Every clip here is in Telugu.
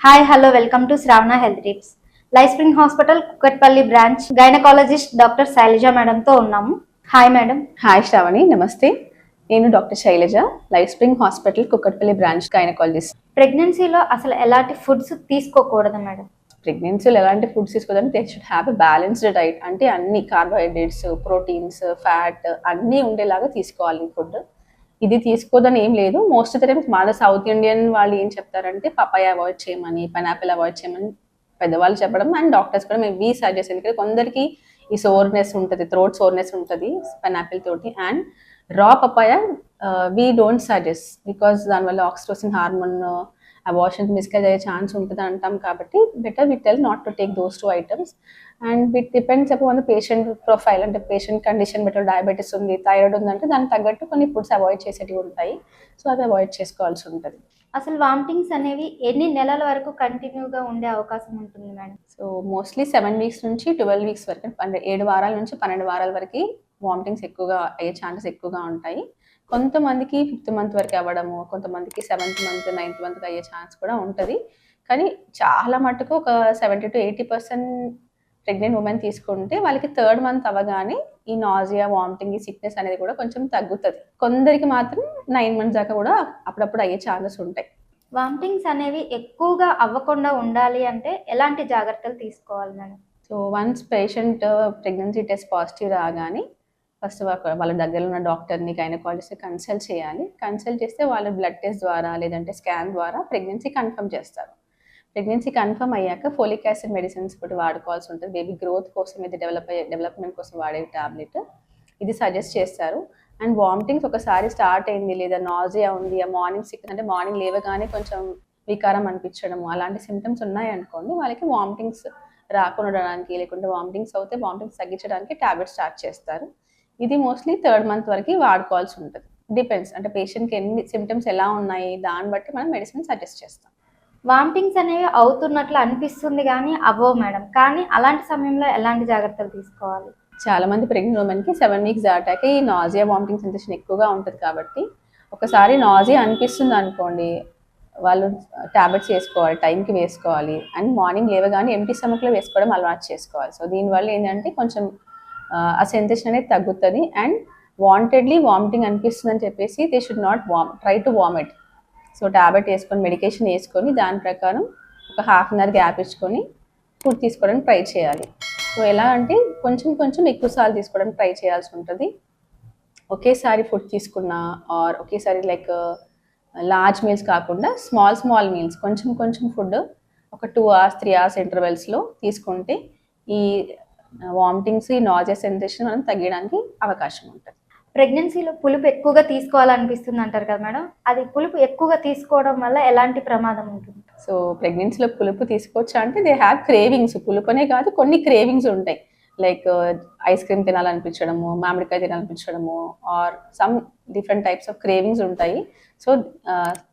Hi hello welcome to Shravana health tips life spring hospital Kukatpally branch gynaecologist doctor Shailaja మేడంతో ఉన్నాము. హాయ్ మేడం హాయ్ శ్రావణి నమస్తే నేను doctor Shailaja life spring hospital Kukatpally branch gynaecologist ప్రెగ్నెన్సీలో అసలు ఎలాంటి ఫుడ్స్ తీసుకోకూడదు మేడం ప్రెగ్నెన్సీలో ఎలాంటి ఫుడ్స్ తీసుకోవాలంటే they should have a balanced diet అంటే అన్ని కార్బోహైడ్రేట్స్ ప్రోటీన్స్ ఫ్యాట్ అన్నీ ఉండేలాగా తీసుకోవాలి ఫుడ్ ఇది తీసుకోదని ఏం లేదు. మోస్ట్ ఆఫ్ ద టైమ్స్ మన సౌత్ ఇండియన్ వాళ్ళు ఏం చెప్తారంటే పపాయ అవాయిడ్ చేయమని పైనాపిల్ అవాయిడ్ చేయమని పెద్దవాళ్ళు చెప్పడం అండ్ డాక్టర్స్ కూడా మేము వీ సజెస్ట్ ఎందుకంటే కొందరికి ఈ సోర్నెస్ ఉంటుంది థ్రోట్ సోర్నెస్ ఉంటుంది పైనాపిల్ తోటి and raw papaya we don't suggest because దానివల్ల ఆక్సిటోసిన్ హార్మోన్ అబార్షన్ మిస్కేజ్ అయ్యే ఛాన్స్ ఉంటుంది అంటాం కాబట్టి better we tell not to take those two items and it depends upon the patient profile అంటే పేషెంట్ కండిషన్ బెటర్ డయాబెటీస్ ఉంది థైరాయిడ్ ఉందంటే దానికి తగ్గట్టు కొన్ని ఫుడ్స్ అవాయిడ్ చేసేటివి ఉంటాయి. సో అవి అవాయిడ్ చేసుకోవాల్సి ఉంటుంది. అసలు వామిటింగ్స్ అనేవి ఎన్ని నెలల వరకు కంటిన్యూగా ఉండే అవకాశం ఉంటుంది madam? So mostly seven weeks నుంచి ట్వెల్వ్ వీక్స్ వరకు అంటే ఏడు వారాల నుంచి పన్నెండు వారాల వరకు వామిటింగ్స్ ఎక్కువగా అయ్యే ఛాన్సెస్ ఎక్కువగా ఉంటాయి. కొంతమందికి ఫిఫ్త్ మంత్ వరకు అవ్వడము కొంతమందికి సెవెంత్ మంత్ నైన్త్ మంత్ అయ్యే ఛాన్స్ కూడా ఉంటుంది. కానీ చాలా మటుకు ఒక seventy to eighty percent pregnant women తీసుకుంటే వాళ్ళకి థర్డ్ మంత్ అవ్వగానే ఈ నాజియా వామిటింగ్ ఈ సిక్నెస్ అనేది కూడా కొంచెం తగ్గుతుంది. కొందరికి మాత్రం నైన్ మంత్స్ దాకా కూడా అప్పుడప్పుడు అయ్యే ఛాన్సెస్ ఉంటాయి. వామిటింగ్స్ అనేవి ఎక్కువగా అవ్వకుండా ఉండాలి అంటే ఎలాంటి జాగ్రత్తలు తీసుకోవాలి madam? So once patient pregnancy test positive రాగానే ఫస్ట్ వాళ్ళ దగ్గర ఉన్న డాక్టర్ని గైనకాలజిస్ట్ కన్సల్ట్ చేయాలి. కన్సల్ట్ చేస్తే వాళ్ళ బ్లడ్ టెస్ట్ ద్వారా లేదంటే స్కాన్ ద్వారా ప్రెగ్నెన్సీ కన్ఫర్మ్ చేస్తారు. ప్రెగ్నెన్సీ కన్ఫర్మ్ అయ్యాక ఫోలిక్ యాసిడ్ మెడిసిన్స్ ఒకటి వాడుకోవాల్సి ఉంటుంది. బేబీ గ్రోత్ కోసం ఇది డెవలప్ అయ్యే డెవలప్మెంట్ కోసం వాడే టాబ్లెట్ ఇది సజెస్ట్ చేస్తారు. అండ్ వామిటింగ్స్ ఒకసారి స్టార్ట్ అయింది లేదా నాజియా ఉంది మార్నింగ్ సిక్ అంటే మార్నింగ్ లేవగానే కొంచెం వికారం అనిపించడము అలాంటి సిమ్టమ్స్ ఉన్నాయి అనుకోండి వాళ్ళకి వామిటింగ్స్ రాకుండా ఉండడానికి లేకుంటే వామిటింగ్స్ అవుతే వామిటింగ్స్ తగ్గించడానికి ట్యాబ్లెట్ స్టార్ట్ చేస్తారు. ఇది మోస్ట్లీ థర్డ్ మంత్ వరకు వాడుకోవాల్సి ఉంటుంది. డిపెండ్స్ అంటే పేషెంట్కి ఎన్ని సిమ్టమ్స్ ఎలా ఉన్నాయి దాన్ని బట్టి మనం మెడిసిన్ సజెస్ట్ చేస్తాం. వామిటింగ్స్ అనేవి అవుతున్నట్లు అనిపిస్తుంది కానీ అవ్వవు మేడం. కానీ అలాంటి సమయంలో ఎలాంటి జాగ్రత్తలు తీసుకోవాలి? చాలా మంది ప్రెగ్నెంట్ ఉమెన్కి సెవెన్ వీక్స్ దాటాక ఈ నాజియా వామిటింగ్ సెన్సేషన్ ఎక్కువగా ఉంటుంది కాబట్టి ఒకసారి నాజియా అనిపిస్తుంది అనుకోండి వాళ్ళు టాబ్లెట్స్ వేసుకోవాలి టైంకి వేసుకోవాలి అండ్ మార్నింగ్ లేవగానే ఎంటీ స్టమక్లో వేసుకోవడం అలవాటు చేసుకోవాలి. సో దీనివల్ల ఏంటంటే కొంచెం ఆ, సెన్సేషన్ అనేది తగ్గుతుంది అండ్ వాంటెడ్లీ వామిటింగ్ అనిపిస్తుంది అని చెప్పేసి they should not vom try to vomit so tablet వేసుకొని మెడికేషన్ వేసుకొని దాని ప్రకారం ఒక హాఫ్ అన్ అవర్ గ్యాప్ ఇచ్చుకొని ఫుడ్ తీసుకోవడానికి ట్రై చేయాలి. సో ఎలా అంటే కొంచెం కొంచెం ఎక్కువ సార్లు తీసుకోవడానికి ట్రై చేయాల్సి ఉంటుంది. ఒకేసారి ఫుడ్ తీసుకున్నా ఆర్ ఒకేసారి లైక్ లార్జ్ మీల్స్ కాకుండా స్మాల్ స్మాల్ మీల్స్ కొంచెం కొంచెం ఫుడ్ ఒక టూ అవర్స్ త్రీ అవర్స్ ఇంటర్వెల్స్లో తీసుకుంటే ఈ వామిటింగ్స్ ఈ నాజియా సెన్సేషన్ మనం తగ్గడానికి అవకాశం ఉంటుంది. ప్రెగ్నెన్సీలో పులుపు ఎక్కువగా తీసుకోవాలనిపిస్తుంది అంటారు కదా మేడం. అది పులుపు ఎక్కువగా తీసుకోవడం వల్ల ఎలాంటి ప్రమాదం ఉంటుంది? సో ప్రెగ్నెన్సీలో పులుపు తీసుకోవచ్చా అంటే దే హ్యావ్ క్రేవింగ్స్ పులుపునే కాదు కొన్ని క్రేవింగ్స్ ఉంటాయి. లైక్ ఐస్ క్రీమ్ తినాలనిపించడము మామిడికాయ తినాలనిపించడము or some different types of cravings ఉంటాయి. సో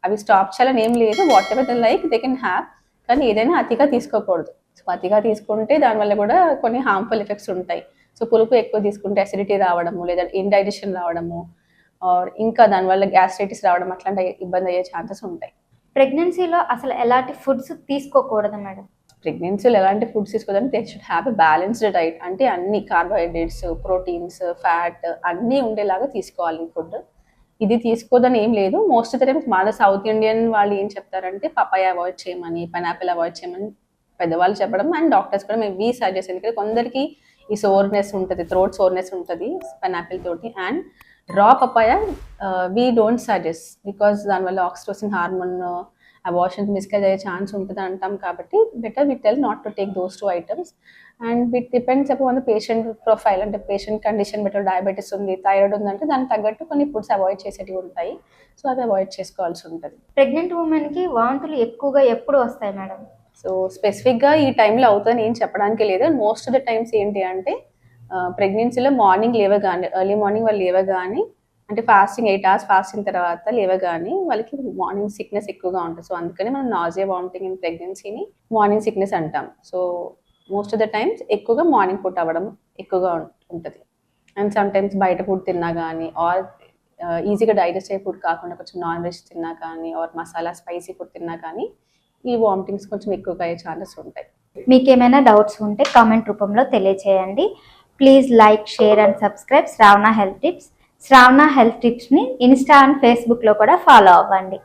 అవి స్టాప్ చేయాలని ఏం లేదు. Whatever the like they can have కానీ ఏదైనా అతిగా తీసుకోకూడదు. సో అతిగా తీసుకుంటే దానివల్ల కూడా కొన్ని హార్మ్ఫుల్ ఎఫెక్ట్స్ ఉంటాయి. సో పులుపు ఎక్కువ తీసుకుంటే అసిడిటీ రావడము లేదా ఇండైజెషన్ రావడము ఆర్ ఇంకా దానివల్ల గ్యాస్ట్రైటిస్ రావడం అట్లాంటి ఇబ్బంది అయ్యే ఛాన్సెస్ ఉంటాయి. ప్రెగ్నెన్సీలో అసలు ఎలాంటి ఫుడ్స్ తీసుకోకూడదు మేడం? ప్రెగ్నెన్సీలో ఎలాంటి ఫుడ్స్ తీసుకోవాలంటే they should have a balanced diet అంటే అన్ని కార్బోహైడ్రేట్స్ ప్రోటీన్స్ ఫ్యాట్ అన్నీ ఉండేలాగా తీసుకోవాలి ఫుడ్ ఇది తీసుకోదని ఏం లేదు. మోస్ట్ ఆఫ్ ద టైమ్స్ మన సౌత్ ఇండియన్ వాళ్ళు ఏం చెప్తారంటే పపాయ అవాయిడ్ చేయమని పైనాపిల్ అవాయిడ్ చేయమని పెద్దవాళ్ళు చెప్పడం అండ్ డాక్టర్స్ కూడా మేము వీ సజెస్ట్ ఎందుకంటే కొందరికి ఈ సోర్నెస్ ఉంటుంది థ్రోట్ సోర్నెస్ ఉంటుంది పైనాపిల్ తోటి and raw papaya we don't suggest because దానివల్ల ఆక్సిటోసిన్ హార్మోన్ అబార్షన్ మిస్కేజ్ అయ్యే ఛాన్స్ ఉంటుంది అంటాం కాబట్టి better we tell not to take those two items and it depends upon the patient profile అంటే పేషెంట్ కండిషన్ బెటర్ డయాబెటీస్ ఉంది థైరాయిడ్ ఉందంటే దానికి తగ్గట్టు కొన్ని ఫుడ్స్ అవాయిడ్ చేసేటివి ఉంటాయి. సో అది అవాయిడ్ చేసుకోవాల్సి ఉంటుంది. ప్రెగ్నెంట్ ఉమెన్కి వాంతులు ఎక్కువగా ఎప్పుడు వస్తాయి మేడం? సో స్పెసిఫిక్గా ఈ టైంలో అవుతుంది ఏం చెప్పడానికి లేదు. మోస్ట్ ఆఫ్ ద టైమ్స్ ఏంటి అంటే ప్రెగ్నెన్సీలో మార్నింగ్ లేవగానే ఎర్లీ మార్నింగ్ వాళ్ళు లేవగానే అంటే ఫాస్టింగ్ ఎయిట్ అవర్స్ ఫాస్టింగ్ తర్వాత లేవగానే వాళ్ళకి మార్నింగ్ సిక్నెస్ ఎక్కువగా ఉంటుంది. సో అందుకని మనం నాజియా వామిటింగ్ ఇన్ ప్రెగ్నెన్సీని మార్నింగ్ సిక్నెస్ అంటాం. So most of the times ఎక్కువగా మార్నింగ్ ఫుడ్ అవ్వడం ఎక్కువగా ఉంటుంది. అండ్ సమ్ టైమ్స్ బయట ఫుడ్ తిన్నా కానీ ఆర్ ఈజీగా డైజెస్ట్ అయ్యే ఫుడ్ కాకుండా కొంచెం నాన్ వెజ్ తిన్నా కానీ ఆర్ మసాలా స్పైసీ ఫుడ్ తిన్నా కానీ ఈ వామిటింగ్స్ కొంచెం ఎక్కువగా అయ్యే ఛాన్సెస్ ఉంటాయి. మీకు ఏమైనా డౌట్స్ ఉంటే కామెంట్ రూపంలో తెలియచేయండి. Please like share and subscribe Shravana health tips. Shravana health టిప్స్ని insta and ఫేస్బుక్లో కూడా ఫాలో అవ్వండి.